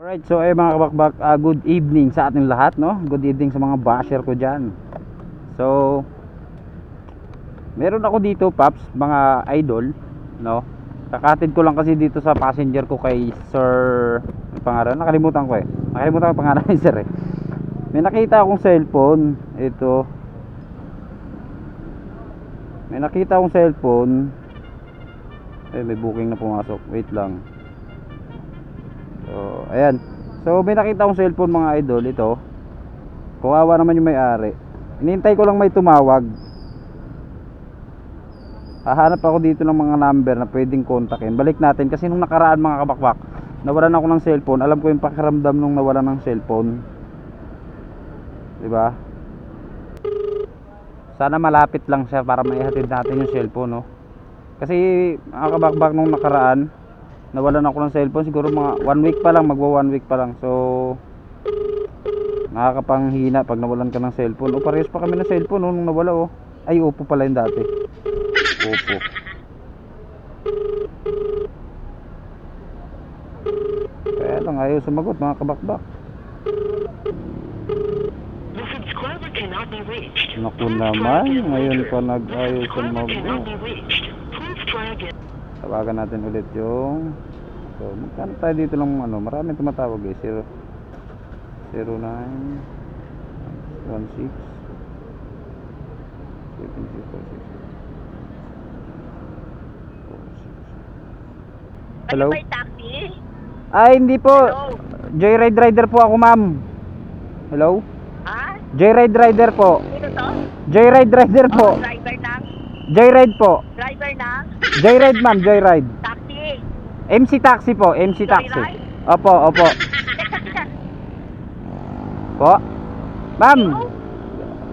Alright, so ay mga kabakbak, ah, good evening sa ating lahat, no? Good evening sa mga basher ko dyan. So, meron ako dito, Paps, mga idol, no? Kakatid ko lang kasi dito sa passenger ko kay Sir, ang pangalan, nakalimutan ko eh. Nakalimutan ko ang pangalan ni Sir eh. May nakita akong cellphone, ito. May nakita akong cellphone. Eh, may booking na pumasok. Wait lang. Ayan. So, may nakita akong cellphone mga idol. Ito. Kawawa naman yung may-ari. Inintay ko lang may tumawag. Hahanap ako dito ng mga number na pwedeng kontakin. Balik natin. Kasi nung nakaraan mga kabakbak, nawalan ako ng cellphone. Alam ko yung pakiramdam nung nawalan ng cellphone. 'Di ba? Sana malapit lang siya para maihatid natin yung cellphone, no? Kasi mga kabakbak nung nakaraan, nawalan ako ng cellphone siguro mga one week pa lang magwa one week pa lang. So nakakapanghina pag nawalan ka ng cellphone. O parehas pa kami ng cellphone no, nung nawala oh. Ay Oppo pala yung dati. Oppo. Kaya lang ayaw sumagot mga kabakbak. Naku naman ngayon pa nag-ayaw sumagot tawagan natin ulit yung so magkano tayo dito lang ano marami tumatawag eh 0 09 16 Hello? Ano taxi? Ay, hindi po. Hello? Joyride rider po ako, ma'am. Hello? Ha? Joyride rider po. Sino to? Joyride rider Oh, po. driver ng? Joyride po. Driver ng? Joyride, ma'am. Joyride. Taxi. MC Taxi po. MC Taxi. Joyride? Opo, opo. Po. Ma'am,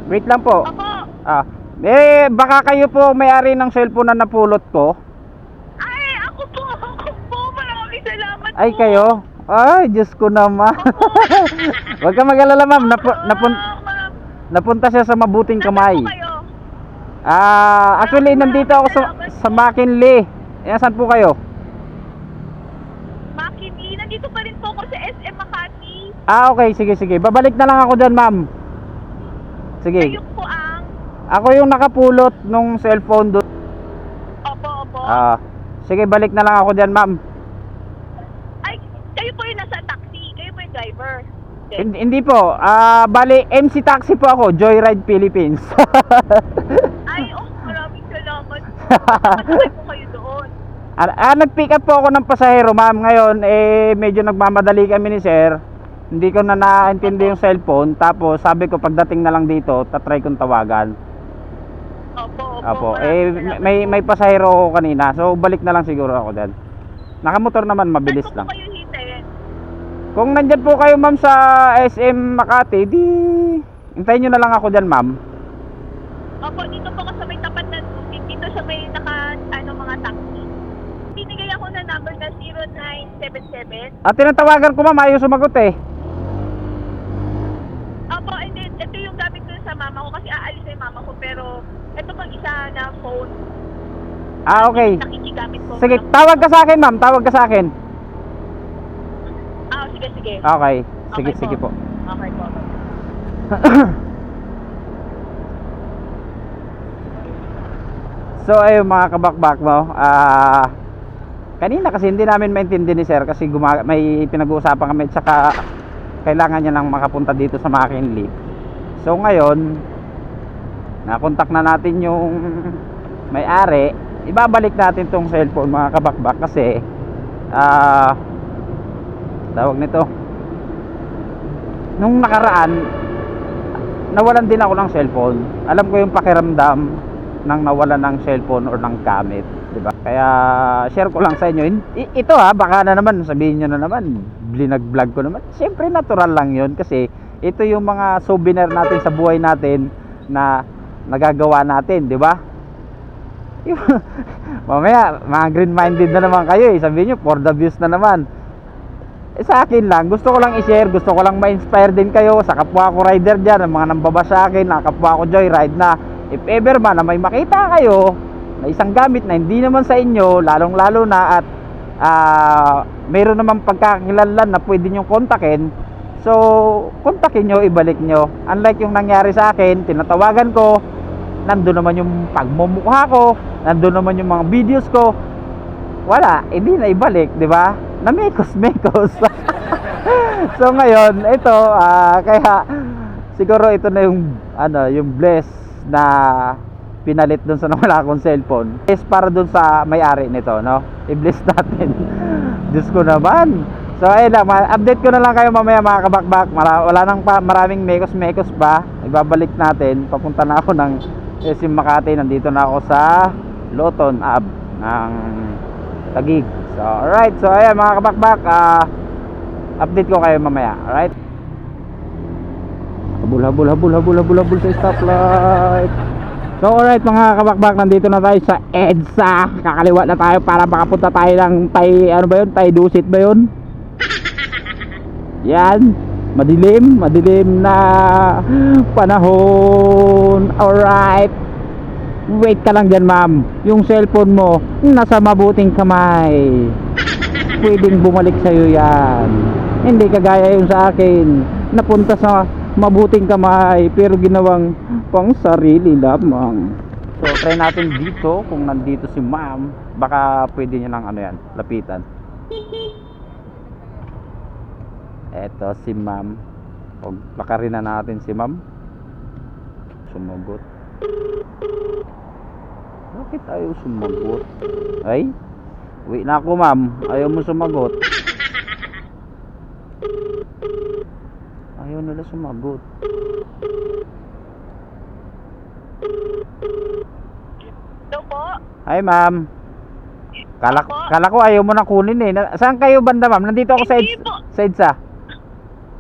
wait lang po. Ako. Ah, eh, baka kayo po may-ari ng cellphone na napulot ko. Ay, ako po. Ako po. Maraming salamat Ay, po. kayo? Ay, Diyos ko naman. Huwag ka mag-alala, ma'am. Napu- napun- Ah, ma- napunta siya sa mabuting Nasaan kamay. po kayo? Ah, actually, nandito ako sa, sa McKinley. Eh, saan po kayo? Makini. Nandito pa rin po ako sa SM Makati. Ah, okay. Sige, sige. Babalik na lang ako dyan, ma'am. Sige. Kayo po ang... Ako yung nakapulot nung cellphone doon. Opo, opo. Ah, sige, balik na lang ako dyan, ma'am. Ay, kayo po yung nasa taxi. Kayo po yung driver. Hindi, hindi po. Ah, bali, MC Taxi po ako. Joyride Philippines. Ay, oh, maraming salamat. Nakasakay po kayo doon. ah, ah, nag-pick up po ako ng pasahero, ma'am. Ngayon, eh, medyo nagmamadali kami ni sir. Hindi ko na naintindi yung cellphone. Tapos, sabi ko, pagdating na lang dito, tatry kong tawagan. Opo, opo. Apo. maraming Eh, salamat may, po. may pasahero ako kanina. So, balik na lang siguro ako dyan. Nakamotor naman, mabilis Saan lang. po kayo hintayin? Kung nandyan po kayo, ma'am, sa SM Makati, di... Hintayin nyo na lang ako dyan, ma'am. Opo, dito po ako sa may tapat na dito sa may naka, ano, mga taxi. Binigay ako ng number na 0977. At tinatawagan ko, ma'am. Ayaw sumagot eh. Opo, then, ito yung gamit ko sa mama ko kasi aalis na yung mama ko. Pero, ito pang isa na phone. Ah, okay. Nakikigamit ko. Sige, tawag ka sa akin, ma'am. Tawag ka sa akin. Ah, sige, sige. Okay. Sige, Okay sige po. Okay po. So ayun mga kabakbak mo, ah kanina kasi hindi namin maintindihan ni sir kasi guma- may pinag-uusapan kami at saka kailangan niya lang makapunta dito sa McKinley. So ngayon, nakontak na natin yung may-ari, ibabalik natin tong cellphone mga kabakbak kasi ah tawag nito nung nakaraan nawalan din ako ng cellphone. Alam ko yung pakiramdam ng nawalan ng cellphone or ng gamit, 'di ba? Kaya share ko lang sa inyo. I- Ito ha, baka na naman sabihin niyo na naman, blinag-vlog ko naman. Siyempre natural lang 'yon kasi ito yung mga souvenir natin sa buhay natin na nagagawa natin, 'di ba? Mamaya, mga green-minded na naman kayo eh. Sabihin nyo, for the views na naman. Eh, sa akin lang, gusto ko lang i-share, gusto ko lang ma-inspire din kayo sa kapwa ko rider dyan, ang mga nambaba sa akin, na kapwa ko joyride na if ever man na may makita kayo na isang gamit na hindi naman sa inyo, lalong lalo na at ah mayroon naman pagkakakilanlan na pwede nyo kontakin. So, kontakin nyo, ibalik nyo. Unlike yung nangyari sa akin, tinatawagan ko, nandun naman yung pagmumukha ko, nandun naman yung mga videos ko. Wala, hindi na ibalik, di ba? Na mekos-mekos. so ngayon, ito, ah, kaya siguro ito na yung ano, yung bless na pinalit dun sa nawala akong cellphone is para dun sa may-ari nito, no? I-bless natin. Diyos ko naman. So ayun lang, update ko na lang kayo mamaya mga kabakbak. Mara- wala nang pa, maraming mekos-mekos pa. Ibabalik natin. Papunta na ako ng SM Makati. Nandito na ako sa Loton Ab ng Tagig. So alright, so ayan mga kabakbak, ah update ko kayo mamaya. Alright? Habol, habol, habol, habol, habol, habol sa stoplight. So alright mga kabakbak, nandito na tayo sa EDSA. Kakaliwa na tayo para makapunta tayo ng tay, ano ba yun? Tay Dusit ba yun? Yan. Madilim, madilim na panahon. Alright. Wait ka lang dyan ma'am. Yung cellphone mo, nasa mabuting kamay. Pwedeng bumalik sa'yo yan. Hindi kagaya yung sa akin. Napunta sa mabuting kamay pero ginawang pang sarili lamang. So try natin dito kung nandito si ma'am. Baka pwede niya lang ano yan, lapitan. Eto si ma'am. Pag baka rin na natin si ma'am. Sumagot. Bakit ayaw sumagot? Ay? Uwi na ako ma'am. Ayaw mo sumagot. Ayaw nila sumagot. Hello po? Hi ma'am. Kala, Opo. kala ko ayaw mo na kunin eh. Na- Saan kayo banda ma'am? Nandito ako sa Hindi EDSA. po. Sa EDSA.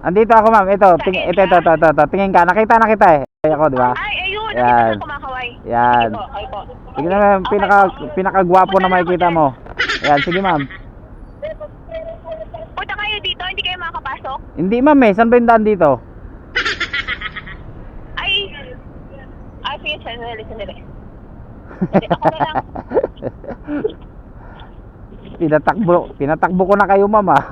Andito ako ma'am. Ito, Sa ting, ito, EDSA? ito, ito, ito, ito. Tingin ka. Nakita na kita eh. Ay ako, di ba? Ay, ayun. Yan. Yan. Ako kumakaway. Yan. Ay po, ay po. Na ma'am. Okay Pinaka, po. pinakagwapo na makikita mo. Yan, sige ma'am. Punta kayo dito, hindi kayo Hindi ma'am eh. Saan ba yung daan dito? Ay, ay, sige, sandali, sandali. Hindi, ako na lang. pinatakbo, pinatakbo ko na kayo ma'am ah.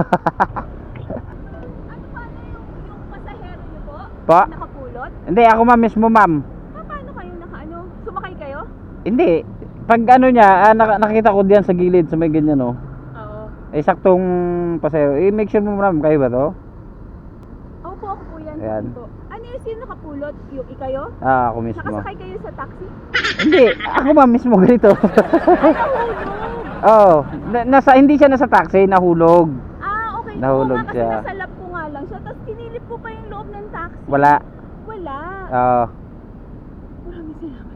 Ano paano yung, yung pasahero niyo po? Pa? Nakapulot? Hindi, ako ma'am mismo ma'am. Pa, paano kayo naka ano? Sumakay kayo? Hindi. Pag ano niya, ah, nak- nakita ko diyan sa gilid, sa may ganyan oh. Oo. Eh, saktong pasero. Eh, make sure mo ma'am, kayo ba to? Ako po, ako po yan. Ayan. Po. Ano yung sino nakapulot? Yung ikayo? Ah, ako mismo. Nakasakay kayo sa taxi? Hindi, ako ma'am mismo ganito. Oh, na- nasa, hindi siya nasa taxi, nahulog. Ah, okay. Nahulog Oo nga, kasi siya. nasa lap ko nga lang siya. Tapos kinilip ko pa yung loob ng taxi. Wala. Wala. Oh. Maraming salamat.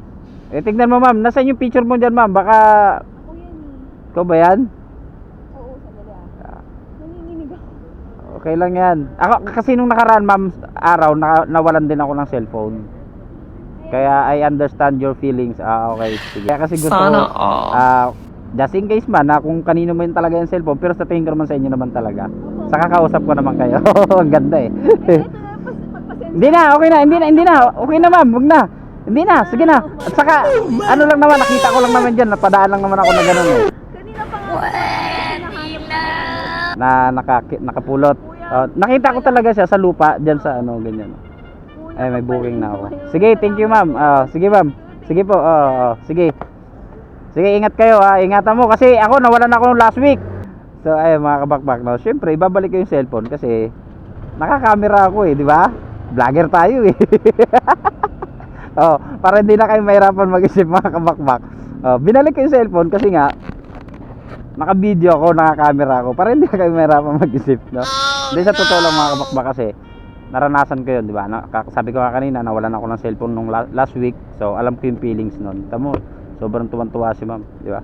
Eh, tignan mo ma'am, nasa yung picture mo dyan ma'am? Baka, Ako yan eh. ikaw ba yan? Oo, sandali ah. Ah, Nanginginig ako. Okay lang yan. Ako, kasi nung nakaraan ma'am, araw, na, nawalan din ako ng cellphone. Kaya I understand your feelings. Ah, okay. Sige. Kaya kasi gusto Sana ko, all. ah, just in case man, na kung kanino mo yun talaga yung cellphone, pero sa tingin ko naman sa inyo naman talaga. Opo. Saka kausap ko naman kayo. Ang ganda eh. Hindi na, okay na, hindi na, hindi na. Okay na ma'am, wag na. Hindi na, sige na. At saka, ano lang naman, nakita ko lang naman dyan, napadaan lang naman ako na gano'n eh. Kanina pa nga. Hinahanap na. Na naka, nakapulot. Oh, nakita ko talaga siya sa lupa, dyan sa ano, ganyan. Ay, may booking na ako. Sige, thank you ma'am. Ah, sige ma'am. Sige po, oh, oh, sige. Sige, ingat kayo ha. Ingatan mo kasi ako nawalan ako last week. So, ay mga kabakbak no. Syempre, ibabalik ko yung cellphone kasi nakakamera ako eh, di ba? Vlogger tayo eh. oh, para hindi na kayo mahirapan mag-isip mga kabakbak. Oh, binalik ko yung cellphone kasi nga naka-video ako, naka-camera ako para hindi na kayo mahirapan mag-isip, no? Hindi sa totoo lang mga kabakbak kasi naranasan ko yun, di ba? Na, sabi ko nga kanina, nawalan ako ng cellphone nung la- last week. So, alam ko yung feelings nun. Tamo, sobrang tuwan-tuwa si ma'am, di ba?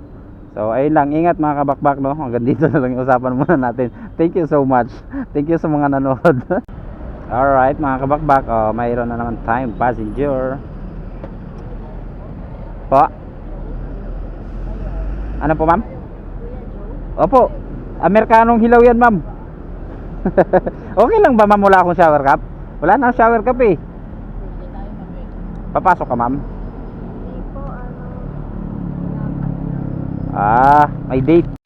So, ayun lang. Ingat mga kabakbak, no? Hanggang dito na lang yung usapan muna natin. Thank you so much. Thank you sa mga nanood. Alright, mga kabakbak. Oh, mayroon na naman time. Passenger. Po? Ano po, ma'am? Opo. Amerikanong hilaw yan, ma'am. okay lang ba, ma'am? Wala akong shower cap? Wala na shower cap eh. Papasok ka, ma'am? Ano. Ah, may date.